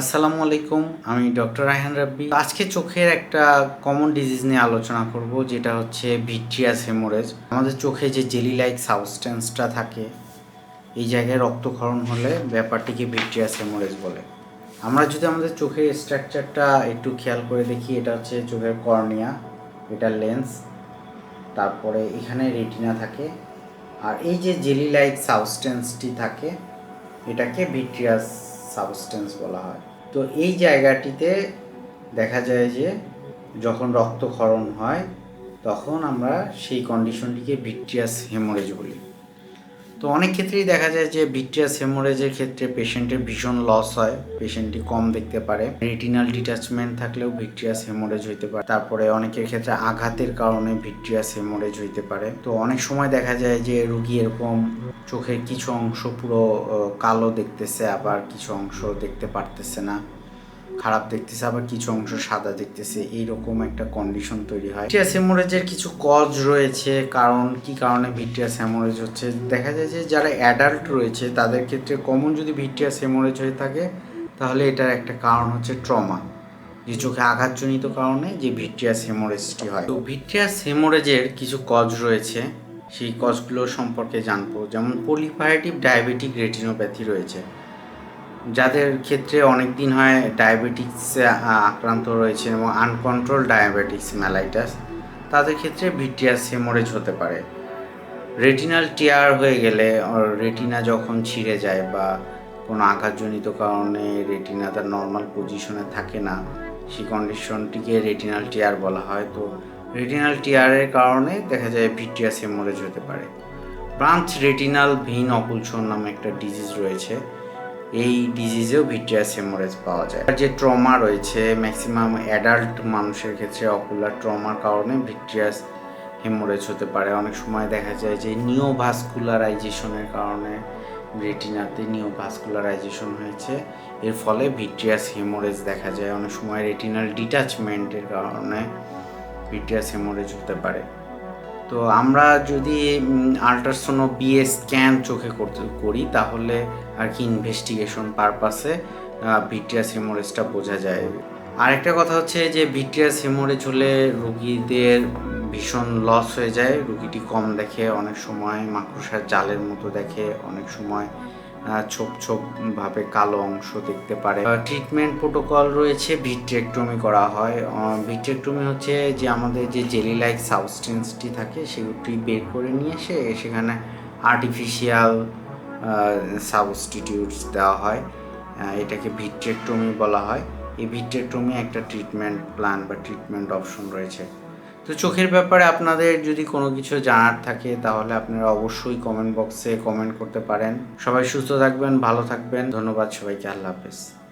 আসসালামু আলাইকুম, আমি ডক্টর রায়হান রাব্বি। আজকে চোখের একটা কমন ডিজিজ নিয়ে আলোচনা করব, যেটা হচ্ছে ভিট্রিয়াস হেমোরেজ। আমাদের চোখে যে জেলি লাইক সাবস্টেন্সটা থাকে, এই জায়গায় রক্তক্ষরণ হলে ব্যাপারটিকে ভিট্রিয়াস হেমোরেজ বলে। আমরা যদি আমাদের চোখের স্ট্রাকচারটা একটু খেয়াল করে দেখি, এটা হচ্ছে চোখের কর্নিয়া, এটা লেন্স তারপরে এখানে রেটিনা থাকে। আর এই যে জেলি লাইক সাবস্টেন্সটি থাকে, এটাকে ভিট্রিয়াস সাবস্টেন্স বলা হয়। তো এই জায়গাটিতে দেখা যায় যে যখন রক্তক্ষরণ হয়, তখন আমরা সেই কন্ডিশনটিকে ভিট্রিয়াস হেমোরেজ বলি। তো অনেক ক্ষেত্রেই দেখা যায় যে ভিট্রিয়াস হেমোরেজের ক্ষেত্রে পেশেন্টের ভীষণ লস হয়, পেশেন্টটি কম দেখতে পারে। রেটিনাল ডিটাচমেন্ট থাকলেও ভিট্রিয়াস হেমোরেজ হইতে পারে। তারপরে অনেকের ক্ষেত্রে আঘাতের কারণে ভিট্রিয়াস হেমোরেজ হইতে পারে। তো অনেক সময় দেখা যায় যে রুগী এরকম চোখের কিছু অংশ পুরো কালো দেখতেছে, আবার কিছু অংশ দেখতে পারতেছে না। খারাপ দেখতেছে, আবার কিছু অংশ সাদা দেখতেছে, এইরকম একটা কন্ডিশন তৈরি হয়। ভিট্রিয়াস হেমোরেজের কিছু কজ রয়েছে, কারণ কি কারণে ভিট্রিয়াস হেমোরেজ হচ্ছে? দেখা যায় যে যারা অ্যাডাল্ট রয়েছে, তাদের ক্ষেত্রে কমন যদি ভিট্রিয়াস হেমোরেজ হয়ে থাকে, তাহলে এটার একটা কারণ হচ্ছে ট্রমা যে চোখে আঘাতজনিত কারণে যে ভিট্রিয়াস হেমোরেজটি হয়। তো ভিট্রিয়াস হেমোরেজের কিছু কজ রয়েছে, সেই কজগুলো সম্পর্কে জানব। যেমন পলিফারেটিভ ডায়াবেটিক রেটিনোপ্যাথি রয়েছে। যাদের ক্ষেত্রে অনেক দিন হয় ডায়াবেটিক্সে আক্রান্ত রয়েছে এবং আনকন্ট্রোল ডায়াবেটিক্স ম্যালাইটাস তাদের ক্ষেত্রে ভিট্রিয়াস হেমোরেজ হতে পারে। রেটিনাল টিয়ার হয়ে গেলে রেটিনা যখন ছিঁড়ে যায় বা কোনো আঘাতজনিত কারণে রেটিনা তার নর্মাল পজিশনে থাকে না, সেই কন্ডিশনটিকে রেটিনাল টিয়ার বলা হয়। তো রেটিনাল টিয়ারের কারণে দেখা যায় ভিট্রিয়াস হেমোরেজ হতে পারে। ব্রাঞ্চ রেটিনাল ভেইন অপুলশন নামে একটা ডিজিজ রয়েছে। এই ডিজিজেও ভিট্রিয়াস হেমোরেজ পাওয়া যায়। আর যে ট্রমা রয়েছে ম্যাক্সিমাম অ্যাডাল্ট মানুষের ক্ষেত্রে অকুলার ট্রমার কারণে ভিট্রিয়াস হেমোরেজ হতে পারে। অনেক সময় দেখা যায় যে নিওভাস্কুলারাইজেশনের কারণে রেটিনাতে নিওভাস্কুলারাইজেশন হয়েছে। এর ফলে ভিট্রিয়াস হেমোরেজ দেখা যায়। অনেক সময় রেটিনাল ডিটাচমেন্টের কারণে ভিট্রিয়াস হেমোরেজ হতে পারে। তো আমরা যদি আল্ট্রাসোনো বিএ স্ক্যান চোখে করতে, করি, তাহলে আর কি ইনভেস্টিগেশন পারপাসে ভিট্রিয়াস হেমোরেজটা বোঝা যায়। আরেকটা কথা হচ্ছে যে, ভিট্রিয়াস হেমোরেজ হলে রুগীদের ভীষণ লস হয়ে যায়। রুগীটি কম দেখে, অনেক সময় মাকড়সার জালের মতো দেখে, অনেক সময় ছোপ ছোপ ভাবে কালো অংশ দেখতে পারে। ট্রিটমেন্ট প্রোটোকল রয়েছে, ভিট্রেক্টমি করা হয়। ভিট্রেক্টমি হচ্ছে যে আমাদের যে জেলি লাইক সাবস্টেন্সটি থাকে, সেগুলি বের করে নিয়ে এসে সেখানে আর্টিফিশিয়াল সাবস্টিটিউটস দেওয়া হয়। এটাকে ভিট্রেক্টমি বলা হয়। এই ভিট্রেক্টমি একটা ট্রিটমেন্ট প্ল্যান বা ট্রিটমেন্ট অপশন রয়েছে। তো চোখের ব্যাপারে আপনাদের যদি কোনো কিছু জানার থাকে, তাহলে আপনারা অবশ্যই কমেন্ট বক্সে কমেন্ট করতে পারেন। সবাই সুস্থ থাকবেন, ভালো থাকবেন। ধন্যবাদ সবাইকে, আল্লাহ হাফেজ।